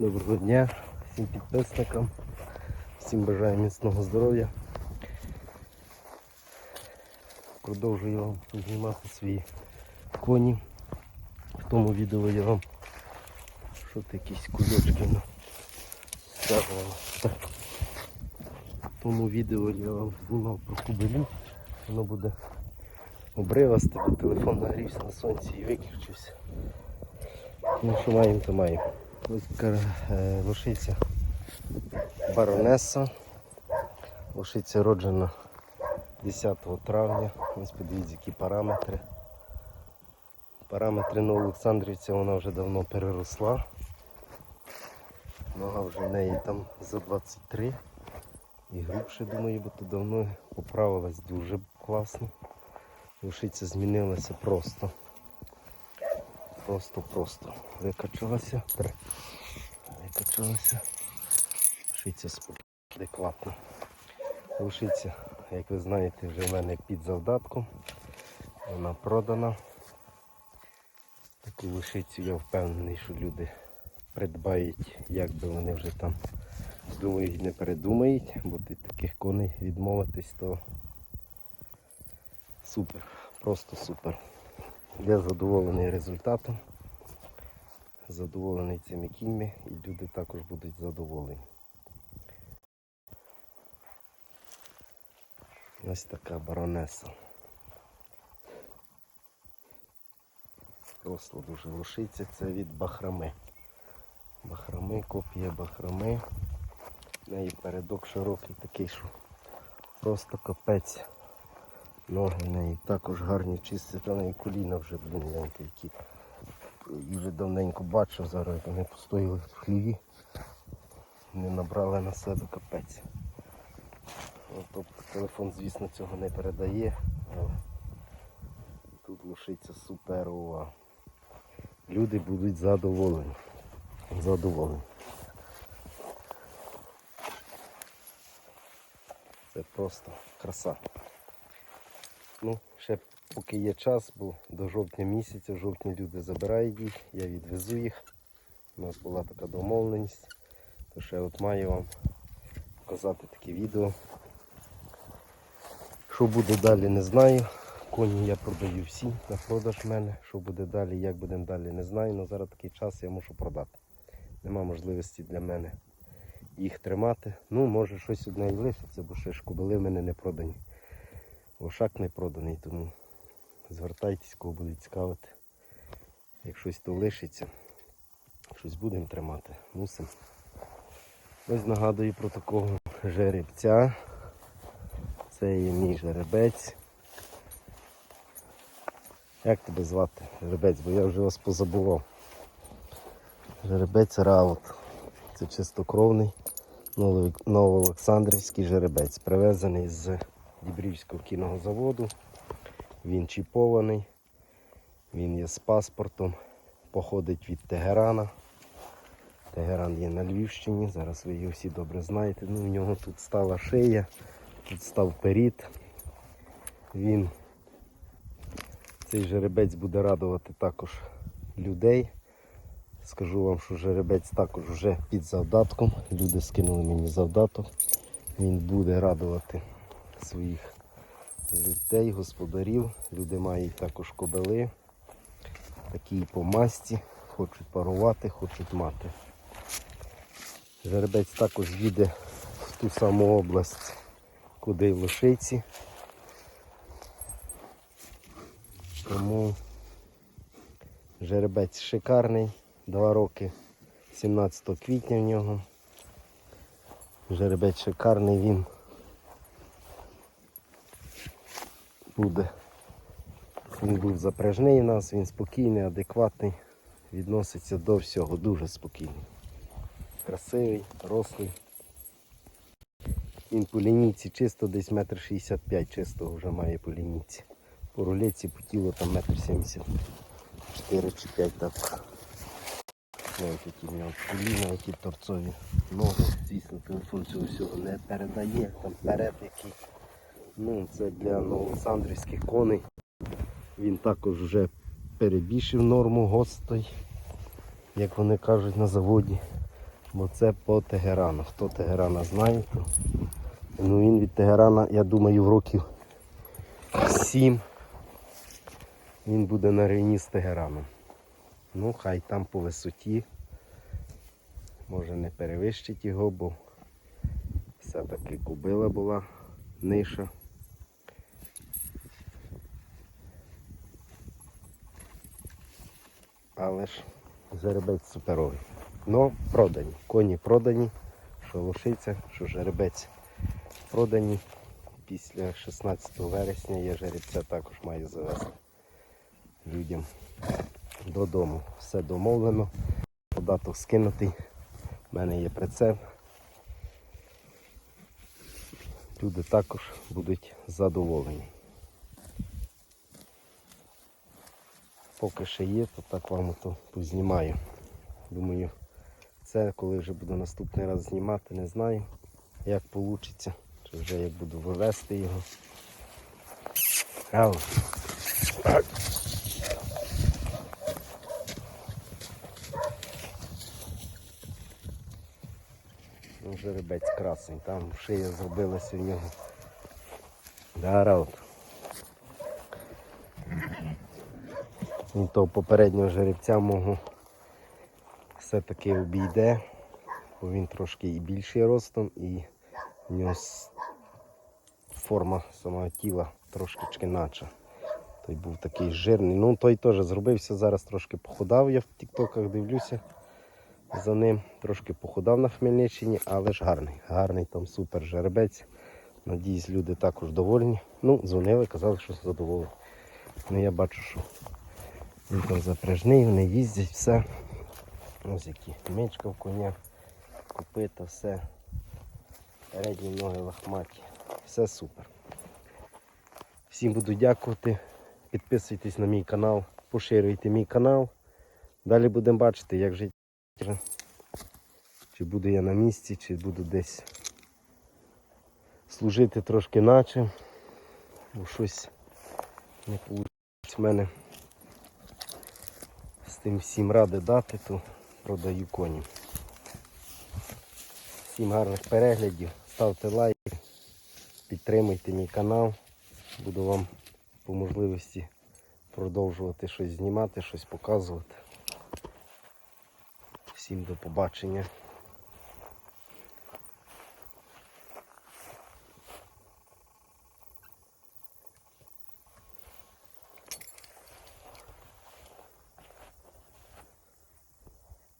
Доброго дня всім підписникам, всім бажаю міцного здоров'я. Продовжую вам знімати свої коні. В тому відео я вам що якісь кульочки стягувала. В тому відео я вам знімав про кубелю. Воно буде обривасти, бо телефон нагрівся на сонці і виключився. Ну що маємо, то маємо. Е, лошиця баронеса. Лошиця роджена 10 травня. Ось подивіться, які параметри. Параметри на Олександрівця вона вже давно переросла. Нога вже в неї там за 23. І грубше, думаю, бо то давно поправилась дуже класно. Лошиця змінилася просто. Просто-просто. Викачалася. Тр- Викачалася. Спокійно, адекватно. Лошиця, як ви знаєте, вже в мене під завдатком. Вона продана. Таку лошицю я впевнений, що люди придбають, як би вони вже там думають, не передумають, бо від таких коней відмовитись, то супер, просто супер. Я задоволений результатом, задоволений цими кіньми і люди також будуть задоволені. Ось така баронеса. Росло дуже лошиця, це від бахрами. Бахрами, копія бахрами. В неї передок широкий такий, що просто капець. Ноги в неї також гарні, чисті, та неї коліна вже, блін, гляньте, які. Їх вже давненько бачив, зараз як вони постояли в хліві. Не набрали на себе капець. Тобто телефон, звісно, цього не передає, тут лишиться суперова. Люди будуть задоволені. Задоволені. Це просто краса. Ну, ще поки є час, бо до жовтня місяця, жовтні люди забирають їх, я відвезу їх. У нас була така домовленість. То ще от маю вам показати таке відео. Що буде далі, не знаю. Коні я продаю всі на продаж в мене. Що буде далі, як будемо далі, не знаю. але зараз такий час я мушу продати. Нема можливості для мене їх тримати. Ну, може щось одне і лишиться, бо ще ж кобили в мене не продані. Лошак не проданий, тому звертайтесь, кого буде цікавити. Як щось то лишиться, щось будемо тримати, мусимо. Ось нагадую про такого жеребця. Це є мій жеребець. Як тебе звати? Жеребець, бо я вже вас позабував. Жеребець Раут. Це чистокровний новоолександрівський жеребець, привезений з Дібрівського кінного заводу. Він чіпований, він є з паспортом, походить від Тегерана. Тегеран є на Львівщині, зараз ви його всі добре знаєте. Ну, в нього тут стала шия, тут став перід. Він, цей жеребець буде радувати також людей. Скажу вам, що жеребець також вже під завдатком. Люди скинули мені завдаток. Він буде радувати своїх людей, господарів. Люди мають також кобили. Такі по масті, хочуть парувати, хочуть мати. Жеребець також їде в ту саму область, куди й Лошиці. Тому жеребець шикарний, два роки, 17 квітня в нього. Жеребець шикарний, він буде. Він був запряжний у нас, він спокійний, адекватний, відноситься до всього, дуже спокійний. Красивий, рослий. Він по лінійці чисто десь метр шістдесят п'ять чистого вже має по лінійці. По рулеці по тілу там метр сімдесят чотири чи п'ять так. Ось які в нього коліна, які торцові ноги. Звісно, телефон цього всього не передає. Там перед який. Ну, це для новоолександрівських коней. Він також вже перебільшив норму гостей, як вони кажуть на заводі. Бо це по Тегерану. Хто Тегерана знає, то ну, він від Тегерана, я думаю, в років 7 він буде на рівні з Тегераном. Ну, хай там по висоті. Може не перевищить його, бо все-таки кубила була ниша. Але ж жеребець суперовий. Ну, продані. Коні продані, що лошиця, що жеребець продані. Після 16 вересня я жеребця також маю завести людям додому. Все домовлено. Податок скинутий. У мене є прицеп. Люди також будуть задоволені. Поки ще є, то так вам то познімаю. Думаю, це коли вже буду наступний раз знімати, не знаю, як вийде. Чи вже як буду вивезти його. Ау. Ну, жеребець красень, там шия зробилася у нього. Дараут. Він того попереднього жеребця мого все-таки обійде, бо він трошки і більший ростом, і в нього форма самого тіла трошки наче. Той був такий жирний. Ну той теж зробився, зараз трошки похудав, я в тіктоках дивлюся за ним. Трошки похудав на Хмельниччині, але ж гарний. Гарний там супер жеребець. Надіюсь, люди також довольні. Ну, дзвонили, казали, що задоволені. Ну я бачу, що він там запряжний, вони їздять, все. Ось які мичка в коня, копита, все. Передні ноги лохматі. Все супер. Всім буду дякувати. Підписуйтесь на мій канал, поширюйте мій канал. Далі будемо бачити, як життя. Чи буду я на місці, чи буду десь служити трошки наче. Бо щось не вийде в мене з тим всім ради дати, то продаю коні. Всім гарних переглядів, ставте лайки, підтримуйте мій канал. Буду вам по можливості продовжувати щось знімати, щось показувати. Всім до побачення.